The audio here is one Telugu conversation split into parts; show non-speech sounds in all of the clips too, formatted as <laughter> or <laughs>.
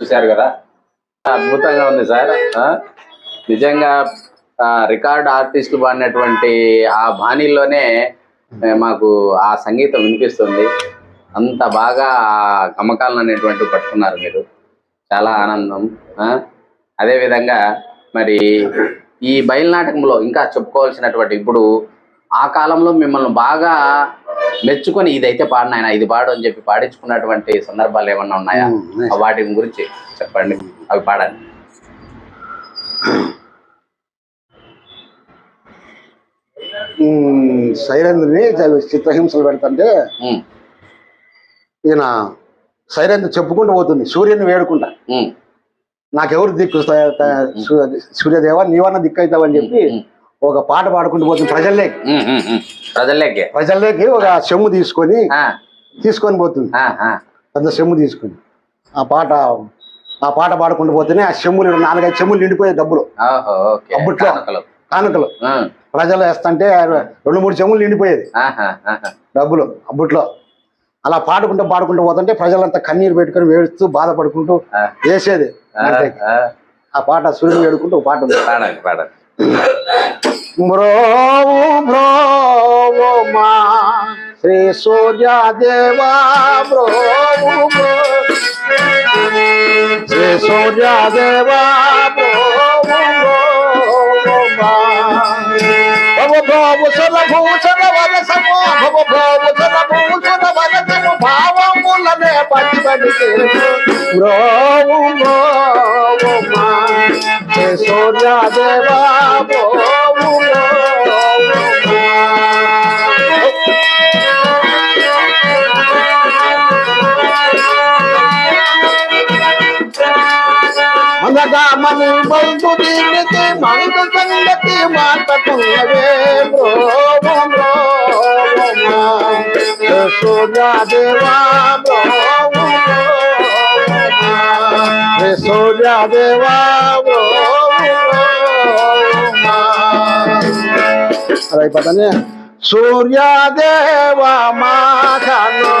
చూశారు కదా? అద్భుతంగా ఉంది సార్. ఆ, నిజంగా ఆ, రికార్డ్ ఆర్టిస్టులు పాడినటువంటి ఆ బాణీల్లోనే మాకు ఆ సంగీతం వినిపిస్తుంది. అంత బాగా ఆ గమకాలను అనేటువంటి పట్టుకున్నారు మీరు. చాలా ఆనందం. ఆ, అదేవిధంగా మరి ఈ బయలునాటకంలో ఇంకా చెప్పుకోవాల్సినటువంటి ఇప్పుడు ఆ కాలంలో మిమ్మల్ని బాగా మెచ్చుకొని ఇదైతే పాడినాయన ఇది పాడు అని చెప్పి పాడించుకున్నటువంటి సందర్భాలు ఏమన్నా ఉన్నాయా? వాటి గురించి చెప్పండి. అవి పాడండి. సైరంధ్రిని చిత్రహింసలు పెడతంటే ఈయన సైరంధ్రి చెప్పుకుంటూ పోతుంది సూర్యుని వేడుకుంటా. నాకెవరు దిక్కు సూర్యదేవ నీవన్న దిక్కు అవుతావని చెప్పి ఒక పాట పాడుకుంటూ పోతుంది ప్రజల్లోకి. ఉమ్. ప్రజల్లోకి. ప్రజల్లోకి ఒక చెమ్ము తీసుకొని ఆ, తీసుకొని పోతుంది. పెద్ద చెమ్ము తీసుకొని. ఆ పాట ఆ పాట పాడుకుంటూ పోతేనే ఆ చెమ్ములు నాలుగైదు చెమ్ములు నిండిపోయే డబ్బులు. అప్పట్లో. కానుకలు. ప్రజలు వేస్తుంటే రెండు మూడు చెమ్ములు నిండిపోయేది. డబ్బులు అప్పట్లో. అలా పాడుకుంటూ పాడుకుంటూ పోతుంటే ప్రజలంతా కన్నీరు పెట్టుకొని వేడుస్తూ బాధపడుకుంటూ వేసేది. ఆ, పాట సూర్యుడు వేడుకుంటూ పాట ఉంది. ভ্রম ভ্রমা শ্রী সোজা দেবা ভ্রম শ্রী সোজা দেবা ভব ভব সদ ভূষণ বদ সম ভব ভব সদ ভূষণ বদ সম ভাব মূল মে পাটি পাটি ভ্রম ভ্রম శ్రీ సూర్యదేవా బ్రోవు బ్రోవు మా. అనగా మని మైదు దీనికి మైదు సంగతి మాటకున్నవే బ్రోము బ్రోము సూర్యదేవా బ్రోము బ్రోము సూర్యదేవా బ్రోము అలా అయిపోతానే సూర్యదేవ మాఖను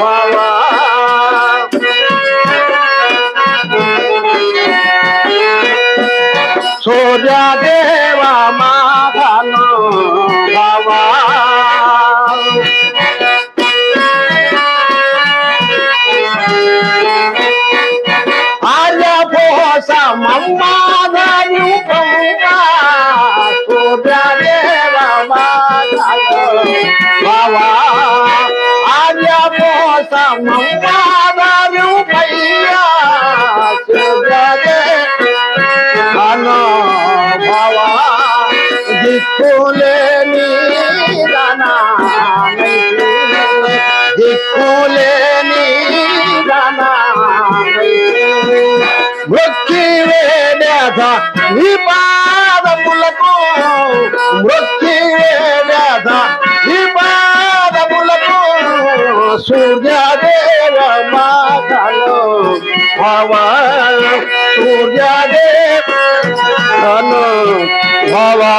బావా సూర్యదేవ దిక్కులేని దిక్కులేని మృక్కి వేడేద నీ పాదములకు మృక్కి వేడేద భవ సూర్యదేవ అను భవా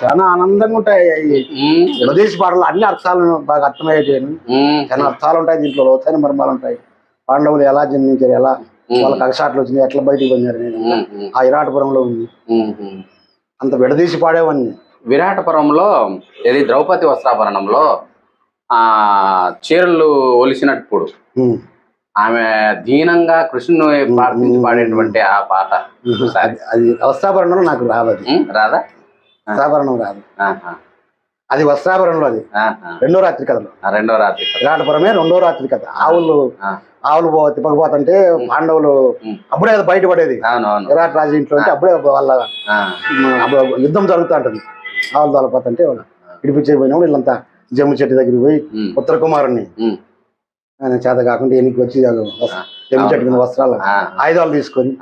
చాలా ఆనందంగా ఉంటాయి విడదీసి పాటలు అన్ని అర్థాలు బాగా అర్థమయ్యేటి ఉమ్, చాలా అర్థాలు ఉంటాయి దీంట్లో లోతైన మర్మాలు ఉంటాయి. పాండవులు ఎలా జన్మించారు ఎలా వాళ్ళకి అగసాట్లు వచ్చింది ఎట్లా బయటికి పొందారు నేను ఆ విరాటపురంలో ఉంది. అంత విడదీసి పాడేవన్నీ విరాటపురంలో ఇది ద్రౌపది వస్త్రాభరణంలో ఆ చీరలు ఒలిసినప్పుడు. ఆమె దీనంగా కృష్ణుని ప్రార్థించి పాడేటువంటి ఆ పాట. అది- వస్త్రాభరణంలో నాకు రాదు? రాదా? వస్త్రాభరణం రాదు. అది వస్త్రాభరణంలో అది. రెండో రాత్రి కథలు. రెండో రాత్రి విరాటపురమే రెండో రాత్రి కథ. ఆవులు ఆవులు తిప్పకపోతుంటే పాండవులు. అప్పుడే అది బయటపడేది విరాట్ రాజు ఇంట్లో ఉంటే అప్పుడే వాళ్ళ యుద్ధం జరుగుతూ ఉంటుంది. ఆవులు తోలపోతుంటే వాళ్ళు ఇడిపించే పోయినప్పుడు వీళ్ళంతా జమ్ము చెట్టు దగ్గరికి పోయి ఉత్తర కుమారుణ్ణి. ఆయన చేత కాకుండా ఎన్నికి వచ్చి చెట్టు కింద వస్త్రాలు ఆయుధాలు తీసుకొని.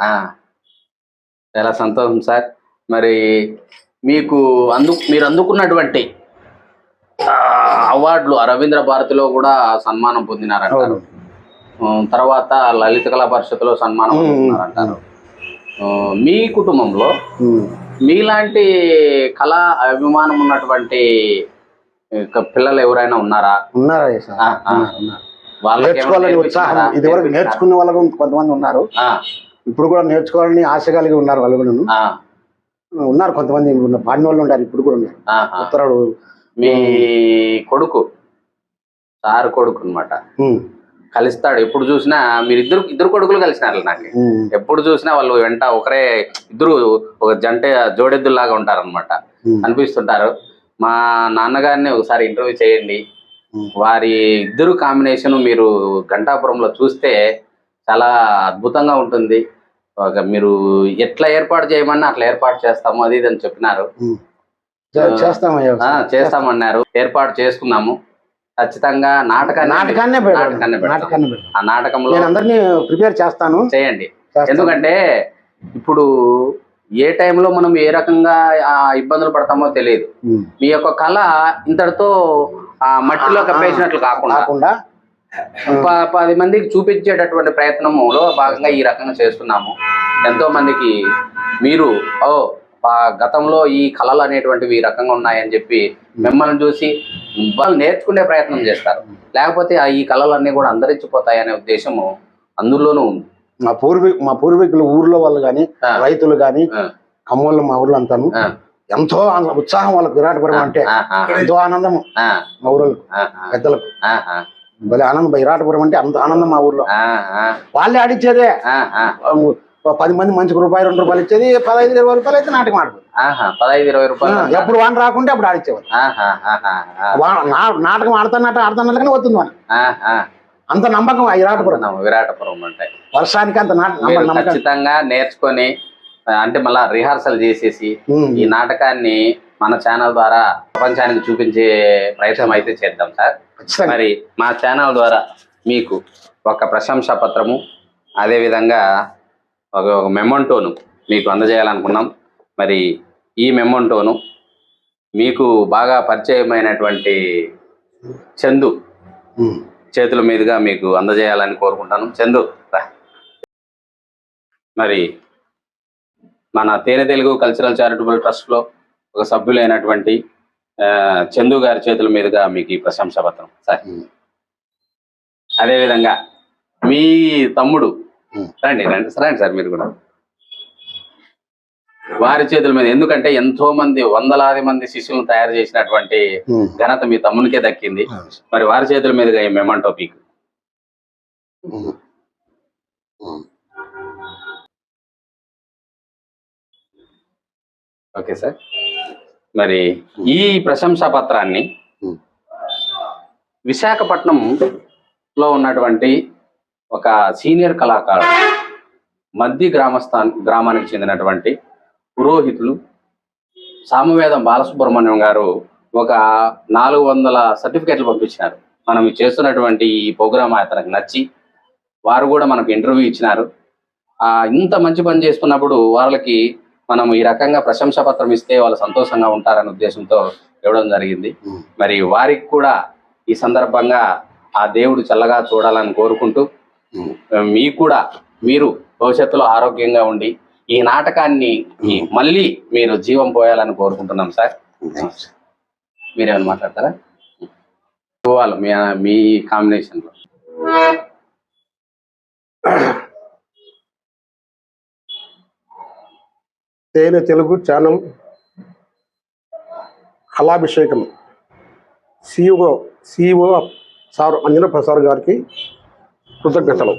చాలా సంతోషం సార్. మరి మీకు అందు మీరు అందుకున్నటువంటి అవార్డులు రవీంద్ర భారతిలో కూడా సన్మానం పొందినారంటారు. తర్వాత లలిత కళా పరిషత్తులో సన్మానం. పొందినారంటారు. మీ కుటుంబంలో. మీలాంటి కళా అభిమానం ఉన్నటువంటి పిల్లలు ఎవరైనా ఉన్నారా ఉన్నారా. నేర్చుకోవాలని ఉత్సాహం? ఇది వరకు నేర్పించినారా? నేర్చుకునే వాళ్ళు కొంతమంది ఉన్నారు ఆ, ఇప్పుడు కూడా నేర్చుకోవాలని ఆశ కలిగి ఉన్నారు వాళ్ళు కూడా ఉన్నారు కొంతమంది పాడిన వాళ్ళు ఉన్నారు ఇప్పుడు కూడా ఉన్నారు. ఉత్తరాడు మీ కొడుకు సార్ కొడుకు అన్నమాట ఉం. కలుస్తాడు ఎప్పుడు చూసినా మీరు ఇద్దరు ఇద్దరు కొడుకులు కలిసినారు నాకు. ఎప్పుడు చూసినా వాళ్ళు వెంట ఒకరే ఇద్దరు ఒక జంట జోడెద్దులాగా ఉంటారన్నమాట ఉం. అనిపిస్తుంటారు మా నాన్నగారిని ఒకసారి ఇంటర్వ్యూ చేయండి. వారి ఇద్దరు కాంబినేషన్ మీరు గంటాపురంలో చూస్తే చాలా అద్భుతంగా ఉంటుంది. ఒక మీరు ఎట్లా ఏర్పాటు చేయమన్నా అట్లా ఏర్పాటు చేస్తాము అది ఇది అని చెప్పినారు. చేస్తామన్నారు. ఏర్పాటు చేసుకున్నాము. ఖచ్చితంగా నాటకాన్ని. ఆ నాటకంలో అందరినీ ప్రిపేర్ చేస్తాను. చేయండి. ఎందుకంటే ఇప్పుడు ఏ టైంలో మనం ఏ రకంగా ఆ ఇబ్బందులు పడతామో తెలియదు. మీ యొక్క కళ ఇంతటితో ఆ మట్టిలో కప్పేసినట్లు కాకుండా పది మందికి చూపించేటటువంటి ప్రయత్నములో భాగంగా ఈ రకంగా చేస్తున్నాము. ఎంతో మందికి మీరు ఓ గతంలో ఈ కళలు అనేటువంటివి ఈ రకంగా ఉన్నాయని చెప్పి మిమ్మల్ని చూసి వాళ్ళు నేర్చుకునే ప్రయత్నం చేస్తారు. లేకపోతే ఆ ఈ కళలన్నీ కూడా అంతరించిపోతాయనే ఉద్దేశము అందులోనూ ఉంది. మా పూర్వీ మా పూర్వీకులు ఊర్లో వాళ్ళు కానీ. రైతులు కానీ ఆ, కమ్మోళ్ళు మా ఊర్లో అంతాను ఎంతో ఉత్సాహం వాళ్ళకి విరాటపురం అంటే ఎంతో ఆనందం ఆ, మా ఊళ్ళో ఆ, పెద్దలకు. భలే ఆనందం విరాటపురం అంటే అంత ఆనందం మా ఊర్లో. వాళ్ళే ఆడిచ్చేదే. పది మంది మంచికి రూపాయి రెండు రూపాయలు ఇచ్చేది పదహైదు ఇరవై రూపాయలు అయితే నాటకం ఆహా, పదహైదు ఇరవై రూపాయలు. ఎప్పుడు వాన రాకుంటే అప్పుడు ఆడిచ్చేవారు ఆహా, ఆహా, ఆ, వా- నా- నాటకం ఆడుతున్నట్టు ఆడుతున్నట్లుగానే వస్తుంది వాన ఆ, ఆ. అంత నమ్మకం విరాటపురం విరాటపురం అంటే. వర్షానికి అంత నాట మీరు నమ్మ- నమ్మకం. ఖచ్చితంగా నేర్చుకొని అంటే మళ్ళా రిహార్సల్ చేసేసి. ఈ నాటకాన్ని మన ఛానల్ ద్వారా ప్రపంచానికి చూపించే ప్రయత్నం అయితే చేద్దాం సార్ మరి మా ఛానల్ ద్వారా మీకు ఒక ప్రశంసా పత్రము అదేవిధంగా ఒక ఒక మెమొంటోను మీకు అందజేయాలనుకున్నాం మరి ఈ మెమొంటోను మీకు బాగా పరిచయమైనటువంటి చందు. చేతుల మీదుగా మీకు అందజేయాలని కోరుకుంటాను చందు. మరి మన తేనె తెలుగు కల్చరల్ చారిటబుల్ ట్రస్ట్లో ఒక సభ్యులైనటువంటి చందు గారి చేతుల మీదుగా మీకు ఈ ప్రశంసా పత్రం సార్. అదేవిధంగా మీ తమ్ముడు. రండి రండి రండి సార్ మీరు కూడా వారి చేతుల మీద ఎందుకంటే ఎంతో మంది వందలాది మంది శిష్యులను తయారు చేసినటువంటి. ఘనత మీ తమ్మునికే దక్కింది మరి వారి చేతుల మీదుగా ఈ మెమంటో పీక్ ఓకే సార్. మరి ఈ ప్రశంసా పత్రాన్ని ఉం. విశాఖపట్నంలో ఉన్నటువంటి ఒక సీనియర్ కళాకారుడు మద్ది గ్రామస్థాన్ గ్రామానికి చెందినటువంటి పురోహితులు సామవేదం బాలసుబ్రహ్మణ్యం గారు ఒక నాలుగు వందల సర్టిఫికెట్లు పంపించినారు. మనం చేస్తున్నటువంటి ఈ ప్రోగ్రామ్ అతనికి నచ్చి వారు కూడా మనకు ఇంటర్వ్యూ ఇచ్చినారు. ఆ ఇంత మంచి పని చేస్తున్నప్పుడు వాళ్ళకి మనం ఈ రకంగా ప్రశంసా పత్రం ఇస్తే వాళ్ళు సంతోషంగా ఉంటారనే ఉద్దేశంతో ఇవ్వడం జరిగింది. మరి వారికి కూడా ఈ సందర్భంగా ఆ దేవుడు చల్లగా చూడాలని కోరుకుంటూ. మీకు కూడా మీరు భవిష్యత్తులో ఆరోగ్యంగా ఉండి ఈ నాటకాన్ని మళ్ళీ మీరు జీవం పోయాలని కోరుకుంటున్నాం సార్. మీరేమైనా మాట్లాడతారా? వాళ్ళు మీ మీ కాంబినేషన్ తేనె Telugu channel Kalabhishekam. CO CO sir Anjana Prasad గారికి కృతజ్ఞతలు.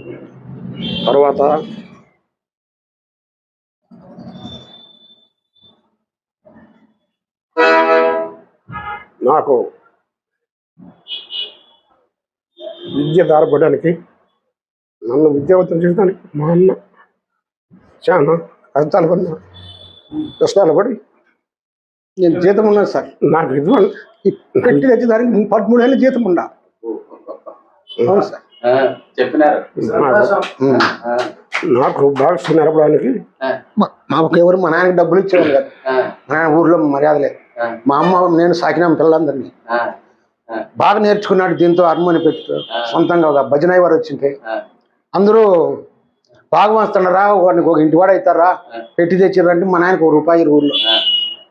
తర్వాత నాకు విద్య దారపడడానికి నన్ను విద్యావంతం చేయడానికి మా అన్న చాలా కష్టాలు పడినా కష్టాలు పడి నేను జీతం ఉన్నాను సార్. నాకు విద్వాన్ పెట్టి తెచ్చేదానికి పదమూడేళ్ళు జీతం ఉన్నా. అవును సార్. ఆ, చెప్పినారు. నాకు బాగా మా మాకు ఎవరు మా నాన్నకి డబ్బులు ఇచ్చేవాళ్ళు కాదు. ఆ, మా నాన్న ఊర్లో మర్యాద లేదు. ఆ, మా అమ్మ నేను సాకినాం పిల్లలందరినీ. బాగా నేర్చుకున్నాడు దీంతో హార్మోని పెట్టు సొంతంగా ఒక భజన వారు వచ్చింటే. అందరూ బాగా వస్తున్నారా వాడికి ఒక ఇంటి వాడు అవుతారా? పెట్టి తెచ్చిర్రంటే మా నాయనకు ఒక రూపాయి ఆ,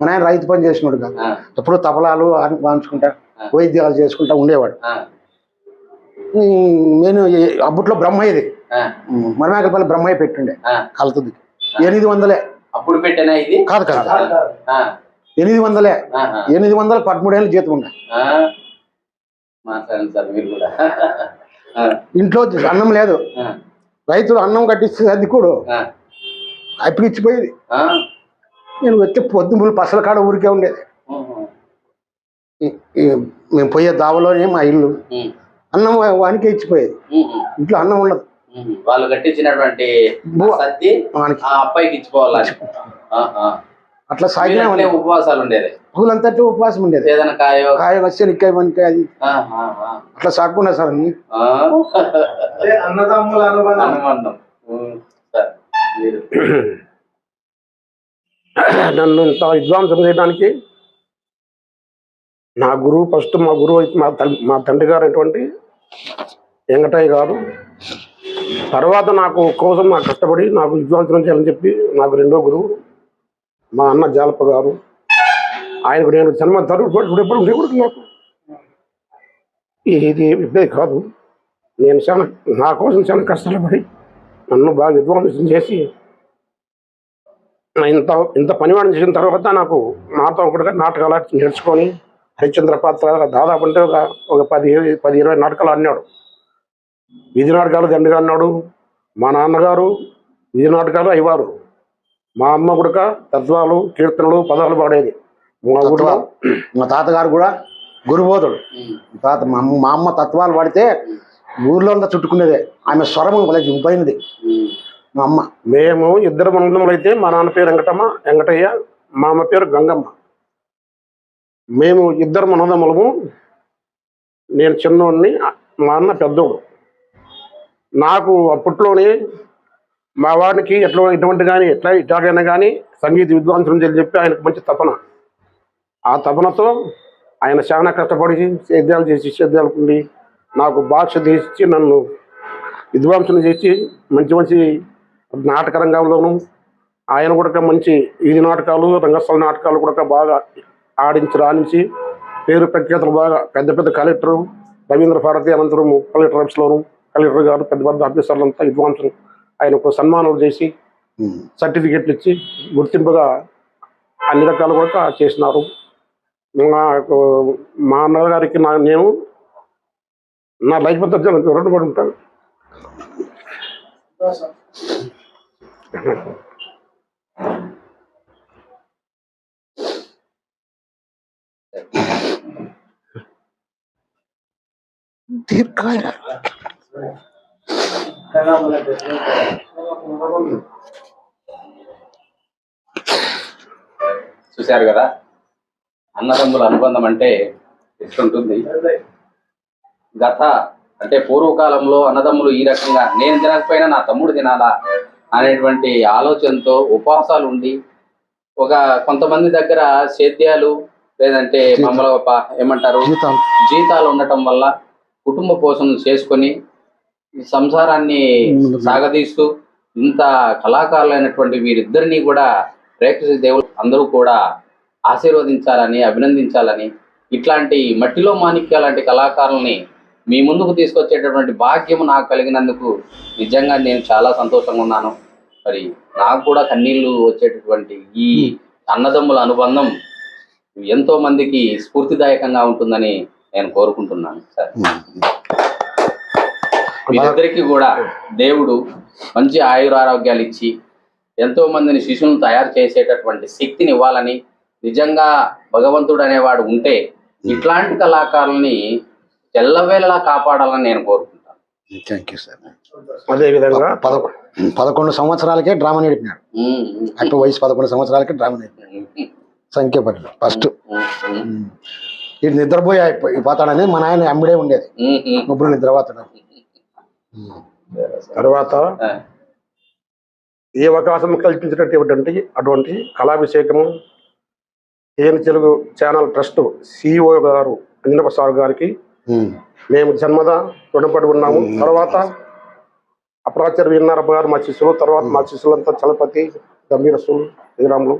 మా నాయన రైతు పని చేసినాడు కాదు. ఎప్పుడు తపలాలు అని వాంచుకుంటా వైద్యాలు చేసుకుంటా ఉండేవాడు. నేను అప్పట్లో బ్రహ్మయ్యది. ఆ, మనమేకపల్లి బ్రహ్మయ్య పెట్టుండే. కలుతుంది. ఎనిమిది వందలే. అప్పుడు పెట్టానా ఇది? కాదు కాదు. ఎనిమిది వందలే. ఎనిమిది వందల పదమూడేళ్ళు జీతం ఉండే. కూడా. ఇంట్లో అన్నం లేదు. రైతులు అన్నం కట్టిస్తే అది కూడా ఆ, నేను వచ్చే పొద్దుములు పసల కాడ ఊరికే ఉండేది. మేము పోయే దావలోనే మా ఇల్లు అన్నం వానికే ఇచ్చిపోయేది. ఇంట్లో అన్నం ఉండదు. వాళ్ళు కట్టించినటువంటి అబ్బాయికి ఇచ్చిపోవాలని. ఆహా. అట్లా సాగినా ఉపవాసాలు ఉండేది. పూలంతా ఉపవాసం ఉండేది. ఏదైనా కాయో కాయ వచ్చే నిక్కాయ వంకాయ అది. అట్లా సాగుకున్నా సార్ అన్ని. ఆ? అన్నదమ్ముల అనుబంధం. అనుబంధం. ఉమ్, సార్ మీరు. నన్ను ఇంత విద్వాంసం చేయడానికి నా గురువు ఫస్ట్ మా గురువు అయితే మా తల్లి మా తండ్రి గారు అటువంటి వెంకటయ్య గారు. తర్వాత నాకు కోసం నాకు కష్టపడి నాకు విద్వాంసనం చేయాలని చెప్పి నాకు రెండో గురువు మా అన్న జాలప గారు. ఆయనకు నేను జన్మ తరువు ఎప్పుడు ఇది ఇబ్బంది కాదు. నేను చాలా నా కోసం చాలా కష్టాలు పడి నన్ను బాగా విధ్వంసం చేసి ఇంత ఇంత పనివాడిని చేసిన తర్వాత నాకు నాతో ఒకటిగా నాటకాలు నేర్చుకొని హరిశ్చంద్ర పాత్ర దాదాపు అంటే ఒక ఒక పది పది ఇరవై నాటకాలు ఆడినాడు. విధి నాటకాలు దండగా అన్నాడు మా నాన్నగారు విధి నాటకాలు అయ్యవారు. మా అమ్మ గుడక తత్వాలు కీర్తనలు పదాలు పాడేది. మా ఊరిలో మా తాతగారు కూడా గురుబోధుడు. తాత మా అమ్మ మా అమ్మ తత్వాలు పడితే ఊర్లో అంతా చుట్టుకునేదే. ఆమె స్వరం ఉమ్, మా అమ్మ. మేము ఇద్దరు మండలములు అయితే మా నాన్న పేరు వెంకటమ్మ వెంకటయ్య మా అమ్మ పేరు గంగమ్మ. మేము ఇద్దరు మనదములము నేను చిన్నోడిని మా అన్న పెద్దోడు. నాకు అప్పట్లోనే మా వారికి ఎట్లా ఎటువంటి కానీ ఎట్లా ఇట్లాగైనా కానీ సంగీత విద్వాంసం అని చెప్పి ఆయనకు మంచి తపన. ఆ తపనతో ఆయన చాలా కష్టపడి సేద్యాలు చేసి సేద్యాలు ఉండి నాకు భాష తీసి నన్ను విద్వాంసం చేసి మంచి మంచి నాటక రంగంలోనూ ఆయన కూడా మంచి వీధి నాటకాలు రంగస్థల నాటకాలు కూడా బాగా ఆడించి రాణించి పేరు ప్రఖ్యాతలు బాగా పెద్ద పెద్ద కలెక్టరు రవీంద్ర భారతి అనంతరం కలెక్టర్ ఆఫీస్లోను కలెక్టర్ గారు పెద్ద పెద్ద ఆఫీసర్లంతా విద్వాంసం ఆయనకు సన్మానాలు చేసి. సర్టిఫికెట్లు ఇచ్చి గుర్తింపుగా అన్ని రకాలు కూడా చేసినారు. నాకు మా అన్నగారికి నా నేను నా లైఫ్ అంతా రుణపడి ఉంటాను దీర్ఘాయ చూశారు కదా? అన్నదమ్ముల అనుబంధం అంటే ఎట్లుంటుంది గత అంటే పూర్వకాలంలో అన్నదమ్ములు ఈ రకంగా నేను తినకపోయినా నా తమ్ముడు తినాలా అనేటువంటి ఆలోచనతో ఉపవాసాలు ఉండి ఒక కొంతమంది దగ్గర సేద్యాలు లేదంటే మమ్మల ఏమంటారు? జీతాలు ఉండటం వల్ల కుటుంబ పోషణ చేసుకొని ఈ సంసారాన్ని సాగదీస్తూ ఇంత కళాకారులైనటువంటి వీరిద్దరినీ కూడా ప్రేక్షక దేవులు అందరూ కూడా ఆశీర్వదించాలని అభినందించాలని ఇట్లాంటి మట్టిలో మాణిక్య లాంటి కళాకారుల్ని మీ ముందుకు తీసుకొచ్చేటటువంటి భాగ్యం నాకు కలిగినందుకు నిజంగా నేను చాలా సంతోషంగా ఉన్నాను. మరి నాకు కూడా కన్నీళ్ళు వచ్చేటటువంటి ఈ అన్నదమ్ముల అనుబంధం ఎంతో మందికి స్ఫూర్తిదాయకంగా ఉంటుందని నేను కోరుకుంటున్నాను సార్. మీరిద్దరికి కూడా దేవుడు మంచి ఆయురారోగ్యాలు ఇచ్చి ఎంతో మందిని శిశువులను తయారు చేసేటటువంటి శక్తిని ఇవ్వాలని నిజంగా భగవంతుడు అనేవాడు ఉంటే ఇట్లాంటి కళాకారుల్ని ఎల్లవేళలా కాపాడాలని నేను కోరుకుంటాను. థ్యాంక్ యూ సార్ అదే విధంగా పదకొ పదకొండు సంవత్సరాలకే డ్రామా నేర్పినాడు. అటు వయసు పదకొండు సంవత్సరాలకే డ్రామా నేర్పినాడు. సంఖ్యపల్లిలో ఫస్ట్. ఇది నిద్రపోయి అయిపోయి పోతాడని మా నాయన అమ్మిడే ఉండేది. ఇప్పుడు నిద్రపోతాడు తర్వాత ఈ అవకాశం కల్పించినటువంటి అటువంటి కళాభిషేకము ఏను తెలుగు ఛానల్ ట్రస్ట్ సిఇఓ గారు అంజనప్ప సార్ గారికి. మేము జన్మద రుణపడి ఉన్నాము. తర్వాత అప్రాచార్య వీరనారప్ప గారు మా శిష్యులు తర్వాత మా శిష్యులంతా చలపతి గంభీరసులు శ్రీరాములు.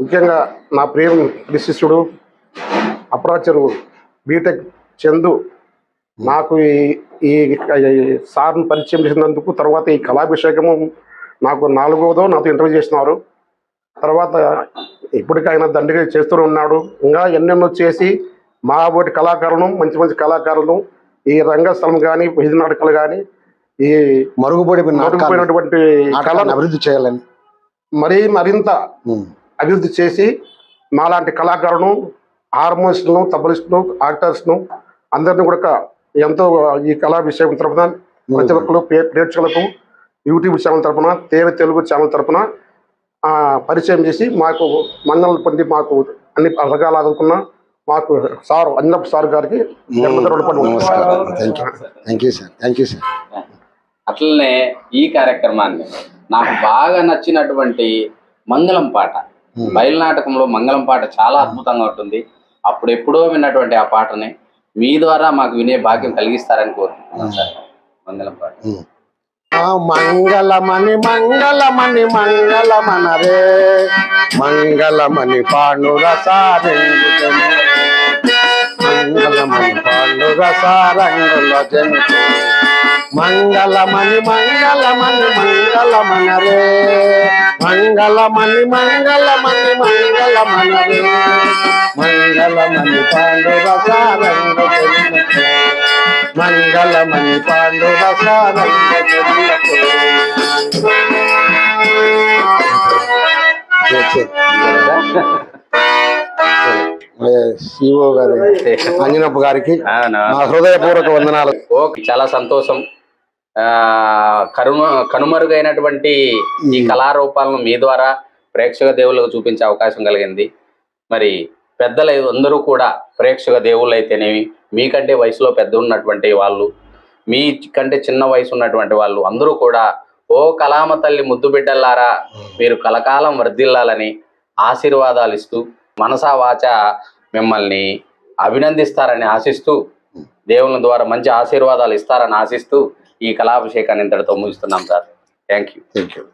ముఖ్యంగా నా ప్రియ శిష్యుడు అప్రాచారు బీటెక్ చందు నాకు ఈ సార్ని పరిచయం చేసినందుకు తర్వాత ఈ కళాభిషేకము నాకు నాలుగవదో నాతో ఇంటర్వ్యూ చేసినారు తర్వాత ఇప్పటికైనా దండిగా చేస్తూనే ఉన్నాడు. ఇంకా ఎన్నెన్నో చేసి మా బోటి కళాకారులను మంచి మంచి కళాకారులను ఈ రంగస్థలం కానీ వీధి నాటకాలు కానీ ఈ నడుపుపోయినటువంటి నాటకాలను కళను అభివృద్ధి చేయాలని. మరీ మరింత. అభివృద్ధి చేసి మాలాంటి కళాకారులను హార్మోనిస్టులను తబలిస్టులను యాక్టర్స్ను అందరిని కూడా ఎంతో ఈ కళా విషయం తరపున ప్రతి ఒక్కరు ప్రే- ప్రేక్షకులకు యూట్యూబ్ ఛానల్ తరపున తేనె తెలుగు ఛానల్ తరపున ఆ, పరిచయం చేసి మాకు మండలం పొంది మాకు అన్ని రకాలు ఆదుకున్న మాకు సార్ అన్నప్ప సార్ గారికి అట్లనే ఈ కార్యక్రమాన్ని నాకు బాగా నచ్చినటువంటి మంగళం పాట. బయలు నాటకంలో మంగళం పాట చాలా అద్భుతంగా ఉంటుంది. అప్పుడు ఎప్పుడో విన్నటువంటి ఆ పాటని మీ ద్వారా మాకు వినే భాగ్యం కలిగిస్తారని కోరుకుంటున్నాను సార్. మంగళం పాట ఆ మంగళమణి మంగళమణి మంగళమన రే మంగళమణి పాండుర సారెంగుతము మంగళమణి పాండుర సారంగుల జంతు మంగళమణి మంగళమణి మంగళమణి మంగళమణి మంగళమణి. పాండుర సారంగు జంతు మంగళమణి పాండుర సారంగ సిఓ గారు <laughs> అంజనప్ప గారికి హృదయపూర్వక వందనాలు. ఓకే చాలా సంతోషం. కనుమ కనుమరుగైనటువంటి ఈ కళారూపాలను మీ ద్వారా ప్రేక్షక దేవుళ్ళకు చూపించే అవకాశం కలిగింది. మరి పెద్దలు అందరూ కూడా ప్రేక్షక దేవుళ్ళు అయితేనేమి మీకంటే వయసులో పెద్ద ఉన్నటువంటి వాళ్ళు మీ కంటే చిన్న వయసు ఉన్నటువంటి వాళ్ళు అందరూ కూడా ఓ కళామ తల్లి ముద్దు బిడ్డల్లారా మీరు కలకాలం వర్ధిల్లాలని ఆశీర్వాదాలు ఇస్తూ మనసా వాచ మిమ్మల్ని అభినందిస్తారని ఆశిస్తూ దేవుని ద్వారా మంచి ఆశీర్వాదాలు ఇస్తారని ఆశిస్తూ ఈ కళాభిషేకాన్ని ఇంతటితో ముగిస్తున్నాం sir. Thank you thank you